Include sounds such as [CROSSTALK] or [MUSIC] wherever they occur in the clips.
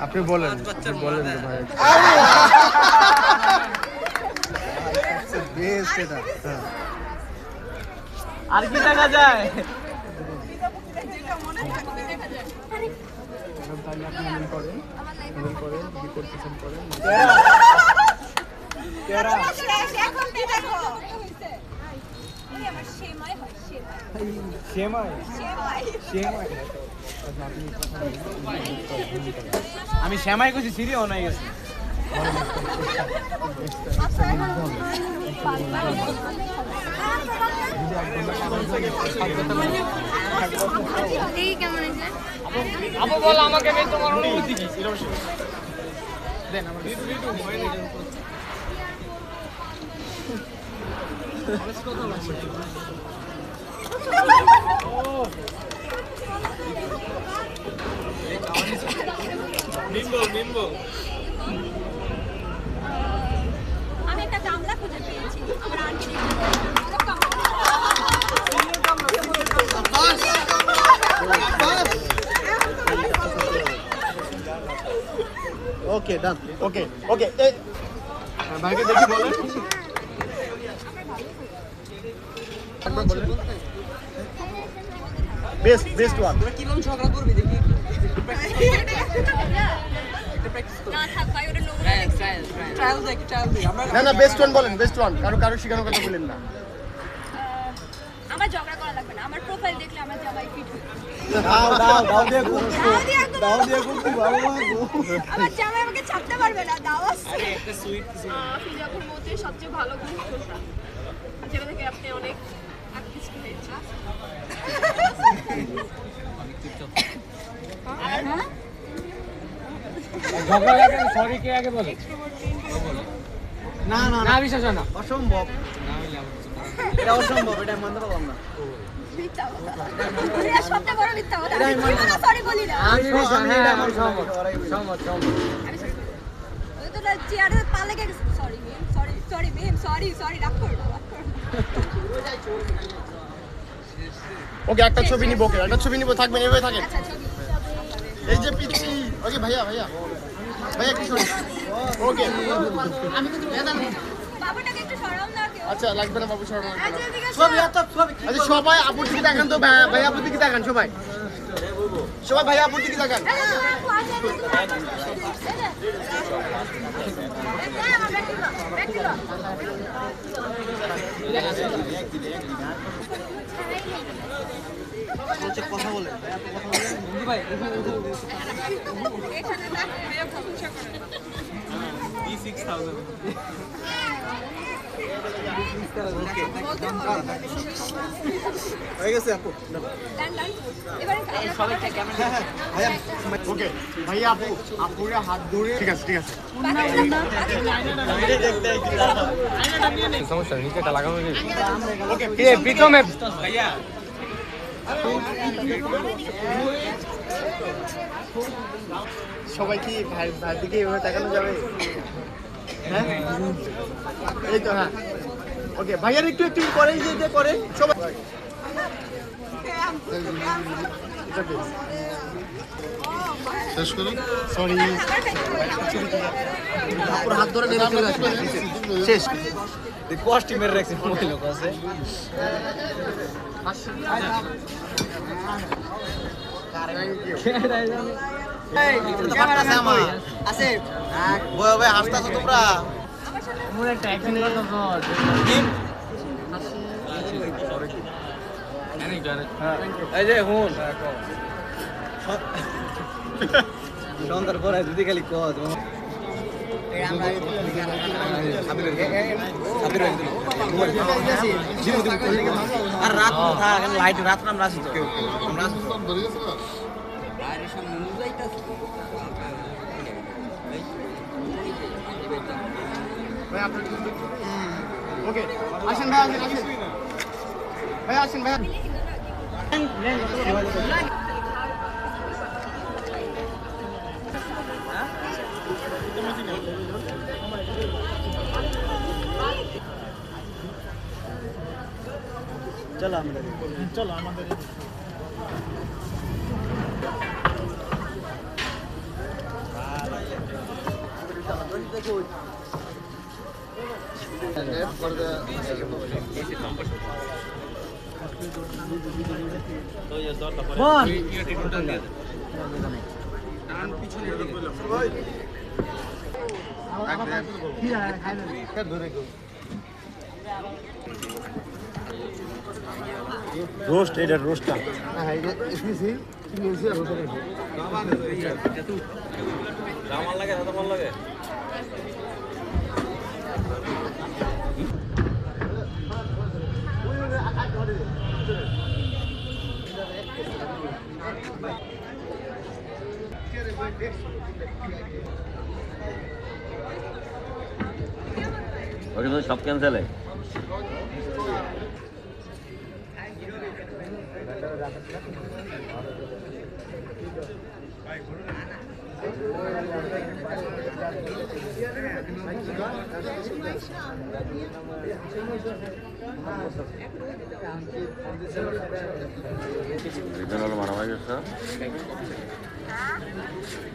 আপনি বলেন বলেন ভাই। বেস্ট এটা আর কি দেখা যায়? তাহলে আপনি এমন করেন এমন করেন কি করতেছেন করেন এখন দেখো? [LAUGHS] আমি শ্যামাই করছি সিরিও হয়ে গেছে। এই কেমন হয়েছে? আপু বল আমাকে তোমার অনুভূতি কি [LAUGHS] আমি একটা গামলা খুঁজে পেয়েছি আমার আন্টি ওকে ডান ওকে ওকে ভাইকে দেখি বলেন। একবার বলেন। বেস্ট বেস্ট ওয়ান থাক ভাই ওটা নোংরা দেখছি। না না বেস্ট ওয়ান বলেন বেস্ট ওয়ান কারও কারও শেখানোর কথা বলেন না। আমার ঝগড়া করা লাগবে না। আমার প্রোফাইল দেখলে আমার জামাই ফিট দাও দাও দাও দিয়ে দাও দাও দিয়ে কুকু বাবা আমার জামাই আমাকে ছাড়তে পারবে না দাও আসছে। ফিজাপুর মধ্যে সবচেয়ে ভালো গুণ কোনটা যেটা থেকে আপনি অনেক আকৃষ্ট হয়েছে হ্যাঁ ঝগড়া লাগে সরি কে আগে বলে? না না না। বিশ্বাস না। অসম্ভব। এটা অসম্ভব এটা মানতে পারলাম না। ওকে একটা ছবি নিব ওকে একটা ছবি নিব থাকবেন এভাবে থাকেন। আচ্ছা এই যে পিচ্ছি ওকে ভাইয়া ভাইয়া। ওকে কেউ। আচ্ছা লাগবে না বাবু শর্মা আচ্ছা আচ্ছা সবাই আপুর দিকে তাকান তো ভাই- ভাইয়া আপুর দিকে তাকান সবাই। সবাই ভাইয়া আপুর দিকে তাকান। হয়ে গেছে আপু ডান, ডান। এবারে ভাইয়া ওকে ভাইয়া আপু আপুরে হাত ধরে ঠিক আছে ঠিক আছে। সমস্যা নিচে লাগানো ওকে কে প্রথমে সবাই কি ভাই ভাইয়ের দিকে এভাবে তাকানো যাবে? হ্যাঁ? এই তো হ্যাঁ। ওকে ভাইয়ার একটু একটু করে যে যে করে সবাই শেষ করে? সরি আপুর হাত ধরে আসবে শেষ। কষ্টি মেরে রাখছে কাছে আছে। হাসতাছো তোমরা মনে সন্ধ্যার পরে যদি খালি কদ আর রাত থাক লাইট রাত নাম রাখি তো আমরা ওকে আসেন ভাই আসেন ভাই আসেন ভাই চলো আমাদের চলো আমাদের বল রোস্ট এটা রোস্টটা। আমার লাগে দাদা ভালো লাগে ওটা তো সব ক্যান্সেল দুজন হলো মারামারি করছ।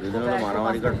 দুজন হলো মারামারি করছ।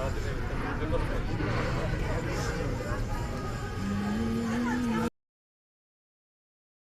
아, 네, 네. 네, 네. 네, 네. 네.